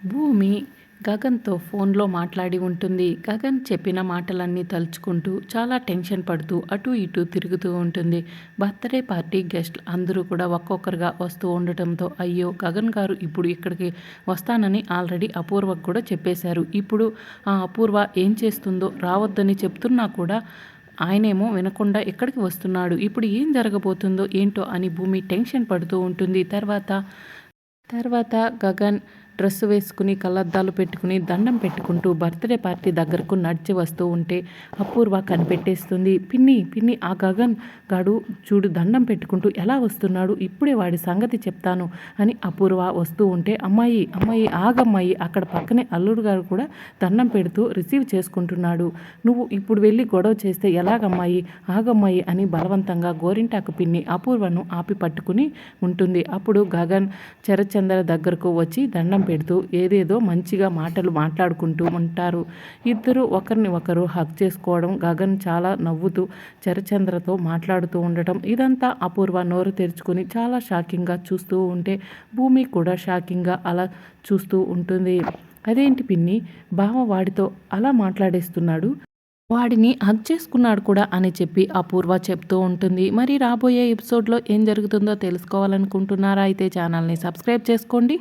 భూమి గగన్తో ఫోన్లో మాట్లాడి ఉంటుంది. గగన్ చెప్పిన మాటలన్నీ తలుచుకుంటూ చాలా టెన్షన్ పడుతూ అటు ఇటు తిరుగుతూ ఉంటుంది. బర్త్డే పార్టీ గెస్ట్లు అందరూ కూడా ఒక్కొక్కరుగా వస్తూ ఉండటంతో అయ్యో గగన్ గారు ఇప్పుడు ఇక్కడికి వస్తానని ఆల్రెడీ అపూర్వకు కూడా చెప్పేశారు. ఇప్పుడు ఆ అపూర్వ ఏం చేస్తుందో రావద్దని చెప్తున్నా కూడా ఆయనేమో వినకుండా ఎక్కడికి వస్తున్నాడు? ఇప్పుడు ఏం జరగబోతుందో ఏంటో అని భూమి టెన్షన్ పడుతూ ఉంటుంది. తర్వాత తర్వాత గగన్ డ్రెస్ వేసుకుని కళ్ళద్దాలు పెట్టుకుని దండం పెట్టుకుంటూ బర్త్డే పార్టీ దగ్గరకు నడిచి వస్తూ ఉంటే అపూర్వ కనిపెట్టేస్తుంది. పిన్ని పిన్ని ఆ గగన్ గాడు చూడు దండం పెట్టుకుంటూ ఎలా వస్తున్నాడు? ఇప్పుడే వాడి సంగతి చెప్తాను అని అపూర్వ వస్తూ ఉంటే అమ్మాయి అమ్మాయి ఆగమ్మాయి అక్కడ పక్కనే అల్లుడు గారు కూడా దండం పెడుతూ రిసీవ్ చేసుకుంటున్నాడు. నువ్వు ఇప్పుడు వెళ్ళి గొడవ చేస్తే ఎలాగమ్మాయి ఆగమ్మాయి అని బలవంతంగా గోరింటాకు పిన్ని అపూర్వను ఆపి పట్టుకుని ఉంటుంది. అప్పుడు గగన్ చరచంద్ర దగ్గరకు వచ్చి దండం పెడుతూ ఏదేదో మంచిగా మాటలు మాట్లాడుకుంటూ ఉంటారు. ఇద్దరు ఒకరిని ఒకరు హక్ చేసుకోవడం గగన్ చాలా నవ్వుతూ చరచంద్రతో మాట్లాడుతూ ఉండటం ఇదంతా అపూర్వ నోరు తెరుచుకుని చాలా షాకింగ్గా చూస్తూ ఉంటే భూమి కూడా షాకింగ్గా అలా చూస్తూ ఉంటుంది. అదేంటి పిన్ని? బావ వాడితో అలా మాట్లాడేస్తున్నాడు? వాడిని హక్ చేసుకున్నాడు కూడా అని చెప్పి అపూర్వ చెప్తూ ఉంటుంది. మరి రాబోయే ఎపిసోడ్లో ఏం జరుగుతుందో తెలుసుకోవాలనుకుంటున్నారా? అయితే ఛానల్ని సబ్స్క్రైబ్ చేసుకోండి.